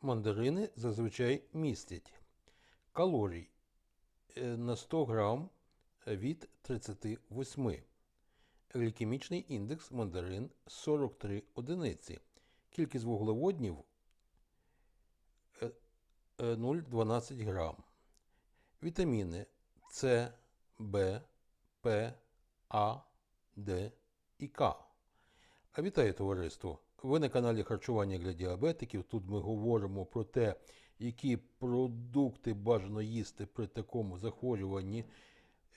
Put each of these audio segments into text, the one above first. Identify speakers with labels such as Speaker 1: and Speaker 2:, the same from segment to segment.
Speaker 1: Мандарини зазвичай містять калорій е, на 100 грам від 38. Глікемічний індекс мандарин 43 одиниці. Кількість вуглеводнів е, е, 0,12 грам. Вітаміни С, Б, П, А, Д і К. А Вітаю товариство! Ви на каналі Харчування для діабетиків. Тут ми говоримо про те, які продукти бажано їсти при такому захворюванні,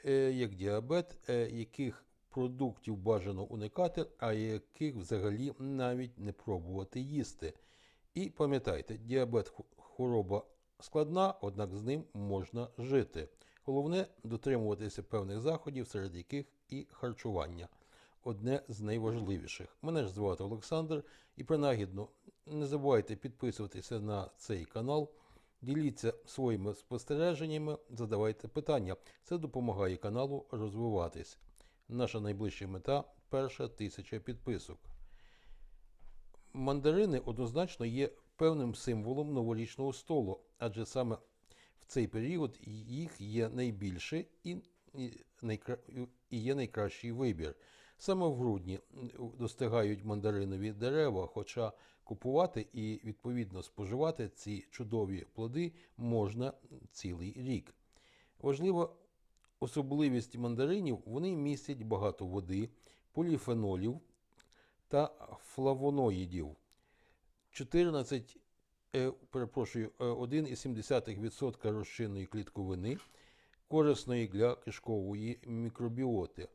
Speaker 1: е, як діабет, е, яких продуктів бажано уникати, а яких взагалі навіть не пробувати їсти. І пам'ятайте, діабет хвороба складна, однак з ним можна жити. Головне дотримуватися певних заходів, серед яких і харчування одне з найважливіших. Мене ж звати Олександр, і принагідно не забувайте підписуватися на цей канал, діліться своїми спостереженнями, задавайте питання. Це допомагає каналу розвиватись. Наша найближча мета перша тисяча підписок. Мандарини однозначно є певним символом новорічного столу, адже саме в цей період їх є найбільше і, і, є найкращий вибір. Саме в грудні достигають мандаринові дерева, хоча купувати і відповідно споживати ці чудові плоди можна цілий рік. Важлива особливість мандаринів вони містять багато води, поліфенолів та флавоноїдів. 14, е, перепрошую, е, 1,7% розчинної клітковини, корисної для кишкової мікробіоти.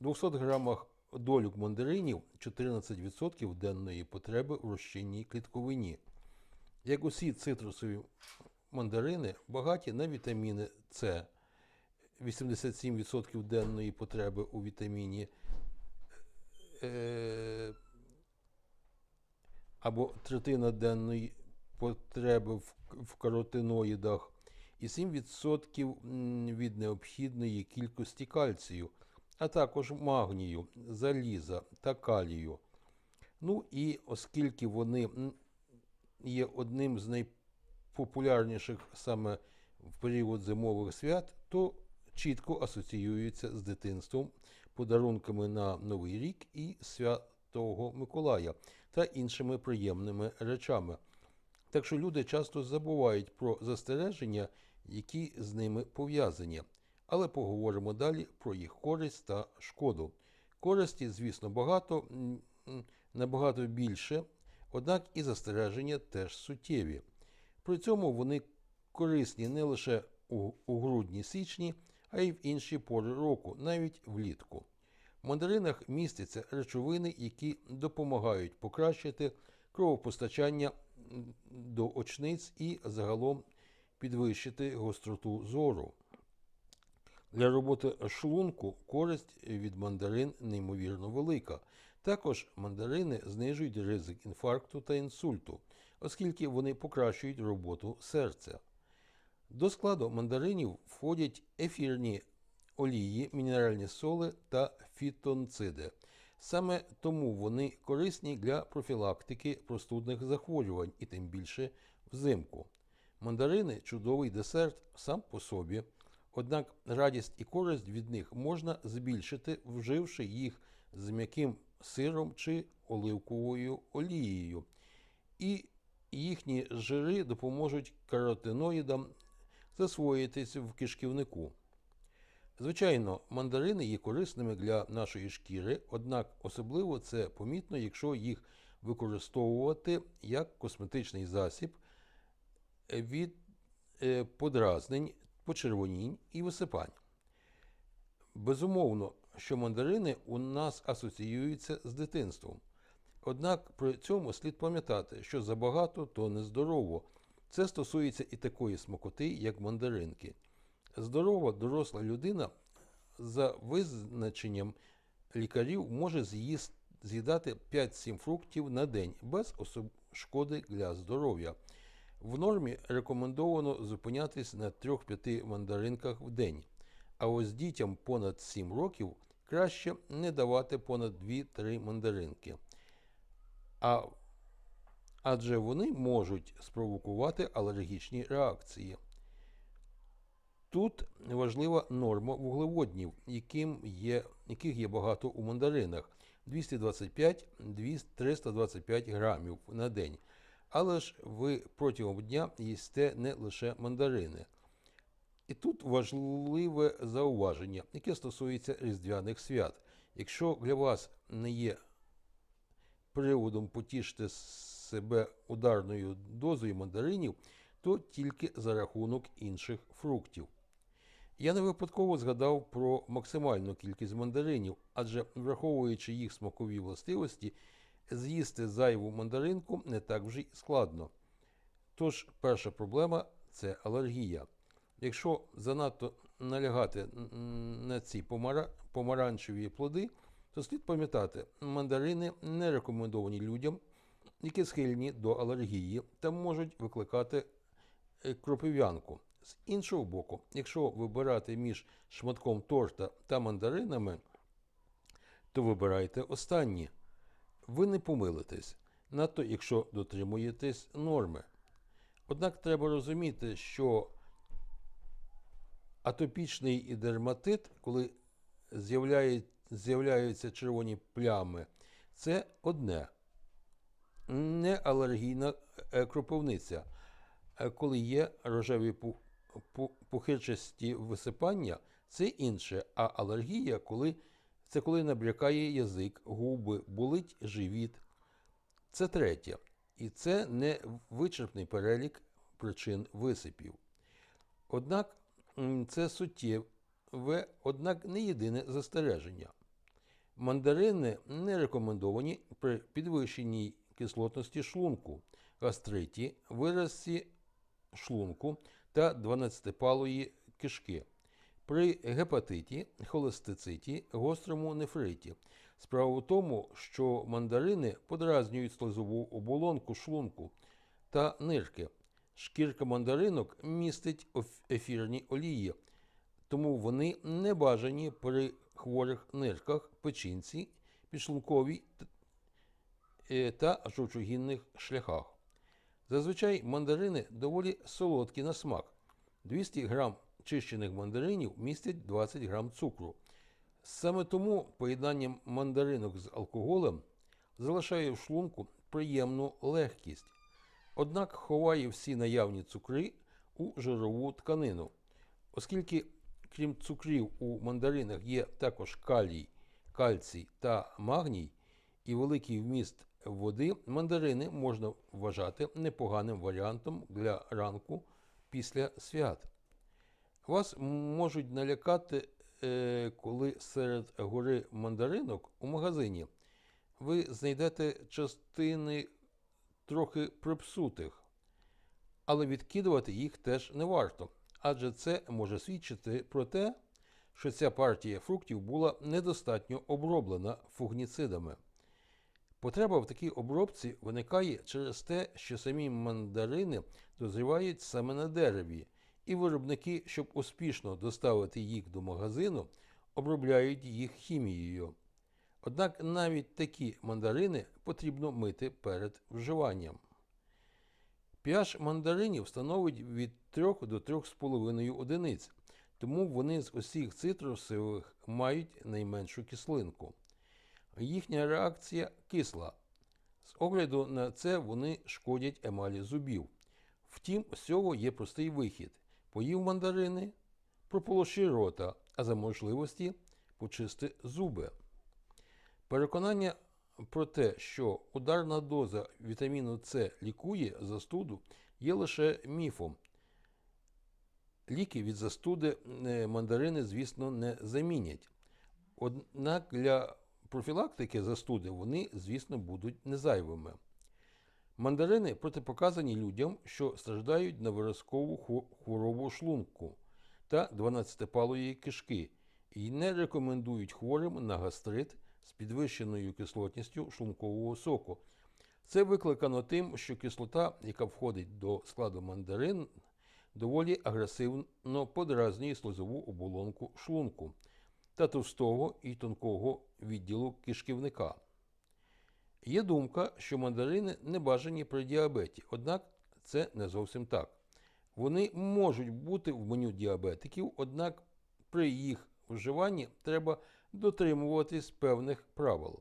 Speaker 1: В 200 грамах долюк мандаринів 14% денної потреби в розчинній клітковині. Як усі цитрусові мандарини, багаті на вітаміни С, 87% денної потреби у вітаміні е, або третина денної потреби в, в каротиноїдах і 7% від необхідної кількості кальцію, а також магнію, заліза та калію. Ну і оскільки вони є одним з найпопулярніших саме в період зимових свят, то чітко асоціюються з дитинством, подарунками на Новий рік і Святого Миколая та іншими приємними речами. Так що люди часто забувають про застереження, які з ними пов'язані. Але поговоримо далі про їх користь та шкоду. Користі, звісно, багато, набагато більше, однак і застереження теж суттєві. При цьому вони корисні не лише у, у грудні-січні, а й в інші пори року, навіть влітку. В мандаринах містяться речовини, які допомагають покращити кровопостачання до очниць і загалом підвищити гостроту зору. Для роботи шлунку користь від мандарин неймовірно велика. Також мандарини знижують ризик інфаркту та інсульту, оскільки вони покращують роботу серця. До складу мандаринів входять ефірні олії, мінеральні соли та фітонциди. Саме тому вони корисні для профілактики простудних захворювань і тим більше взимку. Мандарини чудовий десерт сам по собі, однак радість і користь від них можна збільшити, вживши їх з м'яким сиром чи оливковою олією. І їхні жири допоможуть каротиноїдам засвоїтись в кишківнику. Звичайно, мандарини є корисними для нашої шкіри, однак особливо це помітно, якщо їх використовувати як косметичний засіб від е, подразнень, почервонінь і висипань. Безумовно, що мандарини у нас асоціюються з дитинством. Однак при цьому слід пам'ятати, що забагато то нездорово. Це стосується і такої смакоти, як мандаринки. Здорова доросла людина за визначенням лікарів може з'їдати 5-7 фруктів на день без шкоди для здоров'я. В нормі рекомендовано зупинятись на 3-5 мандаринках в день. А ось дітям понад 7 років краще не давати понад 2-3 мандаринки. А, адже вони можуть спровокувати алергічні реакції. Тут важлива норма вуглеводнів, яким є, яких є багато у мандаринах 225-325 грамів на день. Але ж ви протягом дня їсте не лише мандарини. І тут важливе зауваження, яке стосується різдвяних свят. Якщо для вас не є приводом потішити себе ударною дозою мандаринів, то тільки за рахунок інших фруктів. Я не випадково згадав про максимальну кількість мандаринів, адже враховуючи їх смакові властивості, з'їсти зайву мандаринку не так вже складно. Тож перша проблема це алергія. Якщо занадто налягати на ці помара- помаранчеві плоди, то слід пам'ятати, мандарини не рекомендовані людям, які схильні до алергії та можуть викликати е, кропив'янку. З іншого боку, якщо вибирати між шматком торта та мандаринами, то вибирайте останні. Ви не помилитесь, надто якщо дотримуєтесь норми. Однак треба розуміти, що атопічний дерматит, коли з'являються червоні плями, це одне. Не алергійна е, кропивниця. Е, Коли є рожеві пу- пу- пухирчасті висипання, це інше. А алергія, коли, це коли набрякає язик, губи, болить живіт. Це третє. І це не вичерпний перелік причин висипів. Однак це суттєве, однак не єдине застереження. Мандарини не рекомендовані при підвищеній кислотності шлунку, гастриті, виразці шлунку та 12-палої кишки, при гепатиті, холестициті, гострому нефриті. Справа в тому, що мандарини подразнюють слизову оболонку шлунку та нирки. Шкірка мандаринок містить ефірні олії, тому вони не бажані при хворих нирках, печінці, підшлунковій е, та жовчогінних шляхах. Зазвичай мандарини доволі солодкі на смак. 200 грам чищених мандаринів містять 20 грам цукру. Саме тому поєднання мандаринок з алкоголем залишає в шлунку приємну легкість, однак ховає всі наявні цукри у жирову тканину. Оскільки, крім цукрів, у мандаринах є також калій, кальцій та магній і великий вміст води, мандарини можна вважати непоганим варіантом для ранку після свят. Вас можуть налякати, е, коли серед гори мандаринок у магазині ви знайдете частини трохи припсутих, але відкидувати їх теж не варто, адже це може свідчити про те, що ця партія фруктів була недостатньо оброблена фугніцидами. Потреба в такій обробці виникає через те, що самі мандарини дозрівають саме на дереві, і виробники, щоб успішно доставити їх до магазину, обробляють їх хімією. Однак навіть такі мандарини потрібно мити перед вживанням. pH мандаринів становить від 3 до 3,5 одиниць, тому вони з усіх цитрусових мають найменшу кислинку. Їхня реакція кисла. З огляду на це вони шкодять емалі зубів. Втім, з цього є простий вихід. Поїв мандарини, прополоши рота, а за можливості почисти зуби. Переконання про те, що ударна доза вітаміну С лікує застуду, є лише міфом. Ліки від застуди е, мандарини, звісно, не замінять. Однак для профілактики застуди вони, звісно, будуть незайвими. Мандарини протипоказані людям, що страждають на виразкову хво- хворобу шлунку та 12-палої кишки, і не рекомендують хворим на гастрит з підвищеною кислотністю шлункового соку. Це викликано тим, що кислота, яка входить до складу мандарин, доволі агресивно подразнює слизову оболонку шлунку та товстого і тонкого відділу кишківника. Є думка, що мандарини не бажані при діабеті, однак це не зовсім так. Вони можуть бути в меню діабетиків, однак при їх вживанні треба дотримуватись певних правил.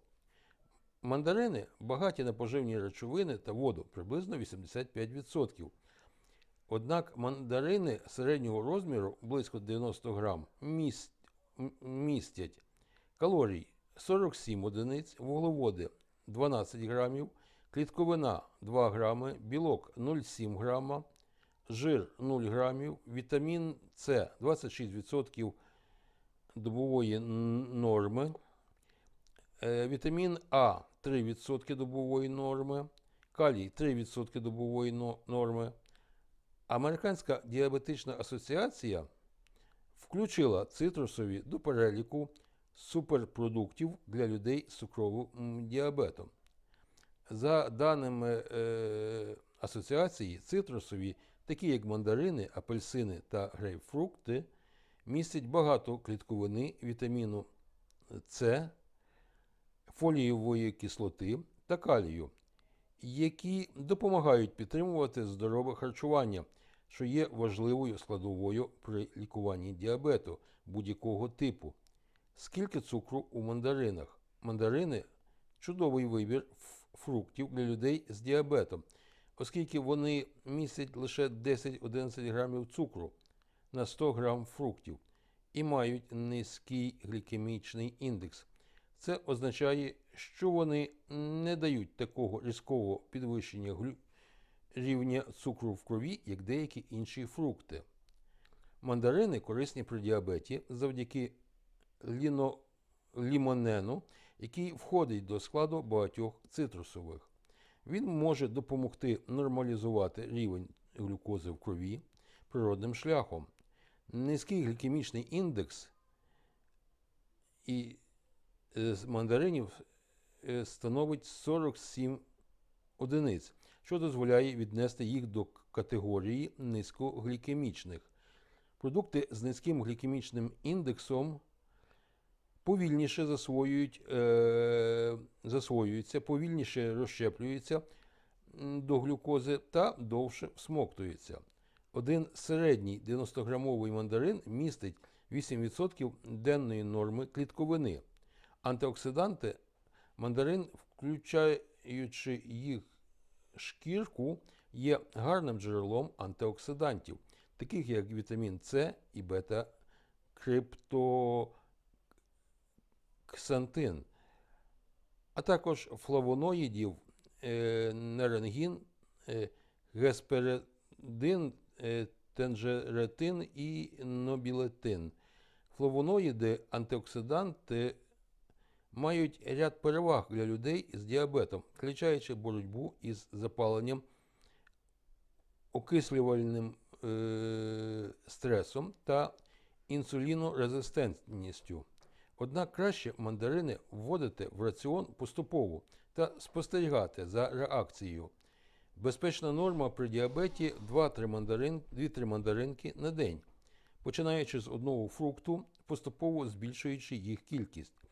Speaker 1: Мандарини багаті на поживні речовини та воду приблизно 85%. Однак мандарини середнього розміру близько 90 грам містять калорій 47 одиниць, вуглеводи 12 грамів, клітковина 2 грами, білок 0,7 грама, жир 0 грамів, вітамін С 26% добової норми, е, вітамін А 3% добової норми, калій 3% добової норми. Американська діабетична асоціація включила цитрусові до переліку суперпродуктів для людей з цукровим діабетом. За даними е, асоціації, цитрусові, такі як мандарини, апельсини та грейпфрукти, містять багато клітковини, вітаміну С, фолієвої кислоти та калію, які допомагають підтримувати здорове харчування, що є важливою складовою при лікуванні діабету будь-якого типу. Скільки цукру у мандаринах? Мандарини чудовий вибір фруктів для людей з діабетом, оскільки вони містять лише 10-11 грамів цукру на 100 грам фруктів і мають низький глікемічний індекс. Це означає, що вони не дають такого різкого підвищення глю- рівня цукру в крові, як деякі інші фрукти. Мандарини корисні при діабеті завдяки ліно, лімонену, який входить до складу багатьох цитрусових. Він може допомогти нормалізувати рівень глюкози в крові природним шляхом. Низький глікемічний індекс і е, з мандаринів е, становить 47 одиниць, що дозволяє віднести їх до категорії низькоглікемічних. Продукти з низьким глікемічним індексом повільніше засвоюють, е, засвоюються, повільніше розщеплюються до глюкози та довше всмоктуються. Один середній 90-грамовий мандарин містить 8% денної норми клітковини. Антиоксиданти мандарин, включаючи їх шкірку, є гарним джерелом антиоксидантів, таких як вітамін С і бета-криптоксантин, а також флавоноїдів, е, неренгін, е, гесперидин, е, тенжеретин і нобілетин. Флавоноїди, антиоксиданти мають ряд переваг для людей з діабетом, включаючи боротьбу із запаленням, окислювальним е, стресом та інсулінорезистентністю. Однак краще мандарини вводити в раціон поступово та спостерігати за реакцією. Безпечна норма при діабеті 2-3 мандарин, 2-3 мандаринки на день, починаючи з одного фрукту, поступово збільшуючи їх кількість.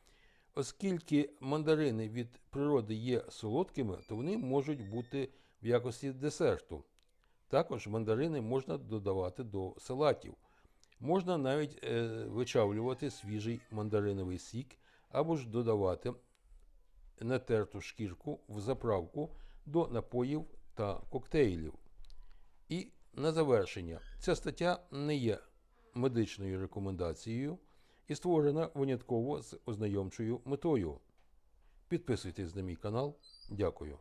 Speaker 1: Оскільки мандарини від природи є солодкими, то вони можуть бути в якості десерту. Також мандарини можна додавати до салатів. Можна навіть е, вичавлювати свіжий мандариновий сік або ж додавати натерту шкірку в заправку до напоїв та коктейлів. І на завершення, ця стаття не є медичною рекомендацією і створена винятково з ознайомчою метою. Підписуйтесь на мій канал. Дякую.